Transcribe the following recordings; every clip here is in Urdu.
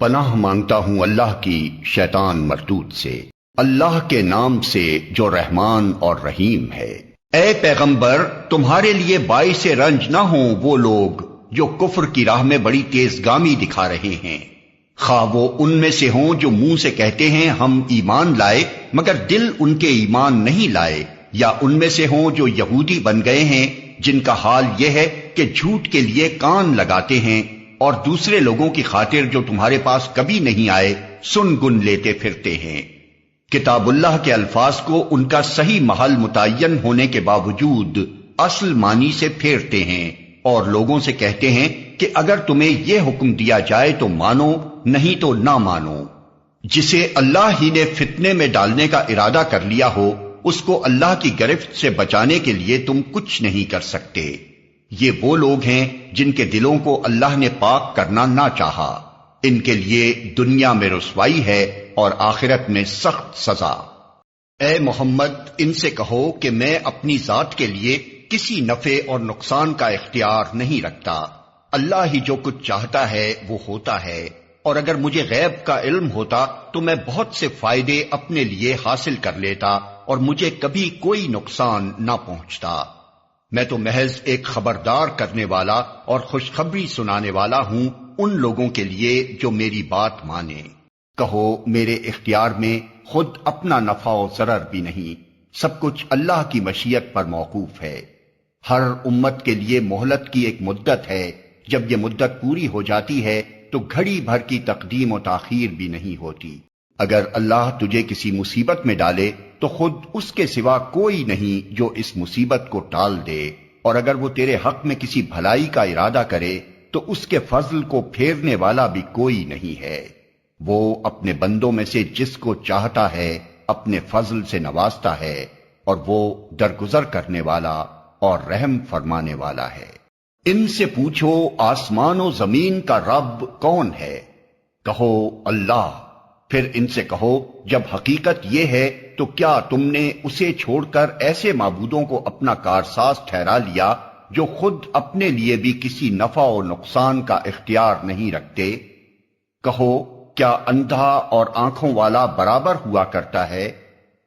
پناہ مانگتا ہوں اللہ کی شیطان مردود سے۔ اللہ کے نام سے جو رحمان اور رحیم ہے۔ اے پیغمبر، تمہارے لیے باعث رنج نہ ہوں وہ لوگ جو کفر کی راہ میں بڑی تیز گامی دکھا رہے ہیں۔ خواہ وہ ان میں سے ہوں جو منہ سے کہتے ہیں، ہم ایمان لائے، مگر دل ان کے ایمان نہیں لائے۔ یا ان میں سے ہوں جو یہودی بن گئے ہیں، جن کا حال یہ ہے کہ جھوٹ کے لیے کان لگاتے ہیں۔ اور دوسرے لوگوں کی خاطر جو تمہارے پاس کبھی نہیں آئے، سن گن لیتے پھرتے ہیں۔ کتاب اللہ کے الفاظ کو ان کا صحیح محل متعین ہونے کے باوجود اصل معنی سے پھیرتے ہیں اور لوگوں سے کہتے ہیں کہ اگر تمہیں یہ حکم دیا جائے تو مانو، نہیں تو نہ مانو۔ جسے اللہ ہی نے فتنے میں ڈالنے کا ارادہ کر لیا ہو، اس کو اللہ کی گرفت سے بچانے کے لیے تم کچھ نہیں کر سکتے۔ یہ وہ لوگ ہیں جن کے دلوں کو اللہ نے پاک کرنا نہ چاہا۔ ان کے لیے دنیا میں رسوائی ہے اور آخرت میں سخت سزا۔ اے محمد، ان سے کہو کہ میں اپنی ذات کے لیے کسی نفع اور نقصان کا اختیار نہیں رکھتا۔ اللہ ہی جو کچھ چاہتا ہے وہ ہوتا ہے۔ اور اگر مجھے غیب کا علم ہوتا تو میں بہت سے فائدے اپنے لیے حاصل کر لیتا اور مجھے کبھی کوئی نقصان نہ پہنچتا۔ میں تو محض ایک خبردار کرنے والا اور خوشخبری سنانے والا ہوں ان لوگوں کے لیے جو میری بات مانے کہو، میرے اختیار میں خود اپنا نفع و ضرر بھی نہیں، سب کچھ اللہ کی مشیت پر موقوف ہے۔ ہر امت کے لیے مہلت کی ایک مدت ہے، جب یہ مدت پوری ہو جاتی ہے تو گھڑی بھر کی تقدیم و تاخیر بھی نہیں ہوتی۔ اگر اللہ تجھے کسی مصیبت میں ڈالے تو خود اس کے سوا کوئی نہیں جو اس مصیبت کو ٹال دے۔ اور اگر وہ تیرے حق میں کسی بھلائی کا ارادہ کرے تو اس کے فضل کو پھیرنے والا بھی کوئی نہیں ہے۔ وہ اپنے بندوں میں سے جس کو چاہتا ہے اپنے فضل سے نوازتا ہے اور وہ درگزر کرنے والا اور رحم فرمانے والا ہے۔ ان سے پوچھو آسمان و زمین کا رب کون ہے۔ کہو اللہ۔ پھر ان سے کہو، جب حقیقت یہ ہے، تو کیا تم نے اسے چھوڑ کر ایسے معبودوں کو اپنا کارساز ٹھہرا لیا جو خود اپنے لیے بھی کسی نفع و نقصان کا اختیار نہیں رکھتے؟ کہو، کیا اندھا اور آنکھوں والا برابر ہوا کرتا ہے؟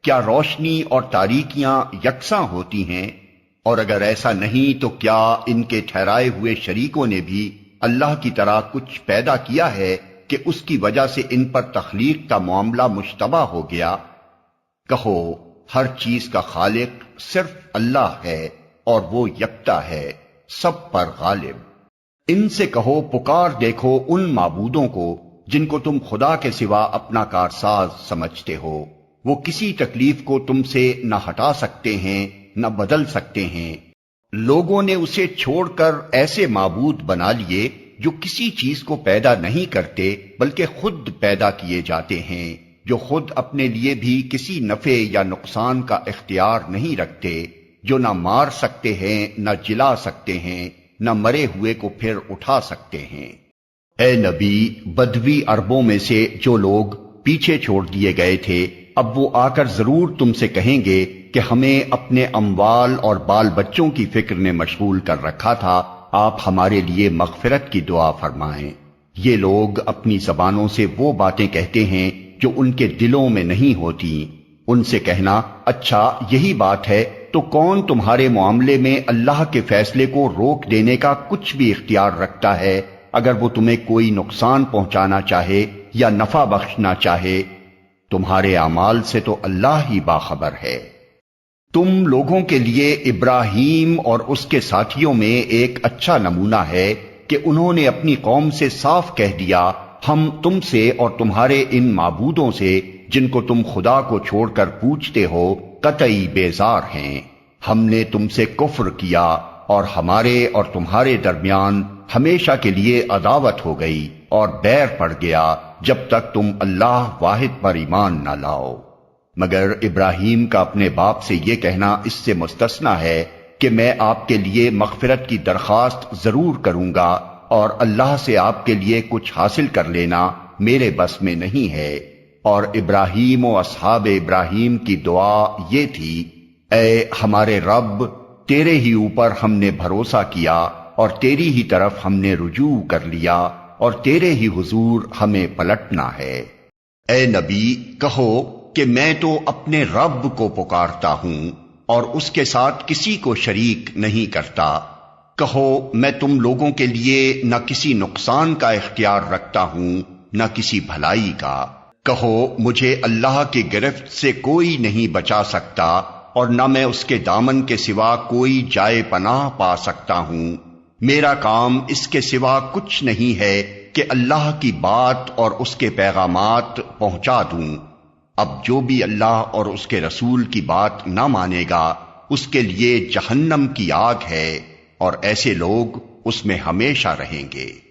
کیا روشنی اور تاریکیاں یکساں ہوتی ہیں؟ اور اگر ایسا نہیں، تو کیا ان کے ٹھہرائے ہوئے شریکوں نے بھی اللہ کی طرح کچھ پیدا کیا ہے؟ کہ اس کی وجہ سے ان پر تخلیق کا معاملہ مشتبہ ہو گیا۔ کہو، ہر چیز کا خالق صرف اللہ ہے اور وہ یکتا ہے، سب پر غالب۔ ان سے کہو، پکار دیکھو ان معبودوں کو جن کو تم خدا کے سوا اپنا کارساز سمجھتے ہو۔ وہ کسی تکلیف کو تم سے نہ ہٹا سکتے ہیں، نہ بدل سکتے ہیں۔ لوگوں نے اسے چھوڑ کر ایسے معبود بنا لیے جو کسی چیز کو پیدا نہیں کرتے بلکہ خود پیدا کیے جاتے ہیں، جو خود اپنے لیے بھی کسی نفع یا نقصان کا اختیار نہیں رکھتے، جو نہ مار سکتے ہیں، نہ جلا سکتے ہیں، نہ مرے ہوئے کو پھر اٹھا سکتے ہیں۔ اے نبی، بدوی اربوں میں سے جو لوگ پیچھے چھوڑ دیے گئے تھے، اب وہ آ کر ضرور تم سے کہیں گے کہ ہمیں اپنے اموال اور بال بچوں کی فکر نے مشغول کر رکھا تھا آپ ہمارے لیے مغفرت کی دعا فرمائیں۔ یہ لوگ اپنی زبانوں سے وہ باتیں کہتے ہیں جو ان کے دلوں میں نہیں ہوتی۔ ان سے کہنا اچھا یہی بات ہے، تو کون تمہارے معاملے میں اللہ کے فیصلے کو روک دینے کا کچھ بھی اختیار رکھتا ہے؟ اگر وہ تمہیں کوئی نقصان پہنچانا چاہے یا نفع بخشنا چاہے، تمہارے اعمال سے تو اللہ ہی باخبر ہے۔ تم لوگوں کے لیے ابراہیم اور اس کے ساتھیوں میں ایک اچھا نمونہ ہے کہ انہوں نے اپنی قوم سے صاف کہہ دیا، ہم تم سے اور تمہارے ان معبودوں سے، جن کو تم خدا کو چھوڑ کر پوچھتے ہو، قطعی بیزار ہیں۔ ہم نے تم سے کفر کیا اور ہمارے اور تمہارے درمیان ہمیشہ کے لیے عداوت ہو گئی اور بیر پڑ گیا جب تک تم اللہ واحد پر ایمان نہ لاؤ۔ مگر ابراہیم کا اپنے باپ سے یہ کہنا اس سے مستثنا ہے کہ میں آپ کے لیے مغفرت کی درخواست ضرور کروں گا اور اللہ سے آپ کے لیے کچھ حاصل کر لینا میرے بس میں نہیں ہے۔ اور ابراہیم و اصحاب ابراہیم کی دعا یہ تھی، اے ہمارے رب، تیرے ہی اوپر ہم نے بھروسہ کیا اور تیری ہی طرف ہم نے رجوع کر لیا اور تیرے ہی حضور ہمیں پلٹنا ہے۔ اے نبی، کہو کہ میں تو اپنے رب کو پکارتا ہوں اور اس کے ساتھ کسی کو شریک نہیں کرتا۔ کہو، میں تم لوگوں کے لیے نہ کسی نقصان کا اختیار رکھتا ہوں، نہ کسی بھلائی کا۔ کہو، مجھے اللہ کی گرفت سے کوئی نہیں بچا سکتا اور نہ میں اس کے دامن کے سوا کوئی جائے پناہ پا سکتا ہوں۔ میرا کام اس کے سوا کچھ نہیں ہے کہ اللہ کی بات اور اس کے پیغامات پہنچا دوں۔ اب جو بھی اللہ اور اس کے رسول کی بات نہ مانے گا، اس کے لیے جہنم کی آگ ہے اور ایسے لوگ اس میں ہمیشہ رہیں گے۔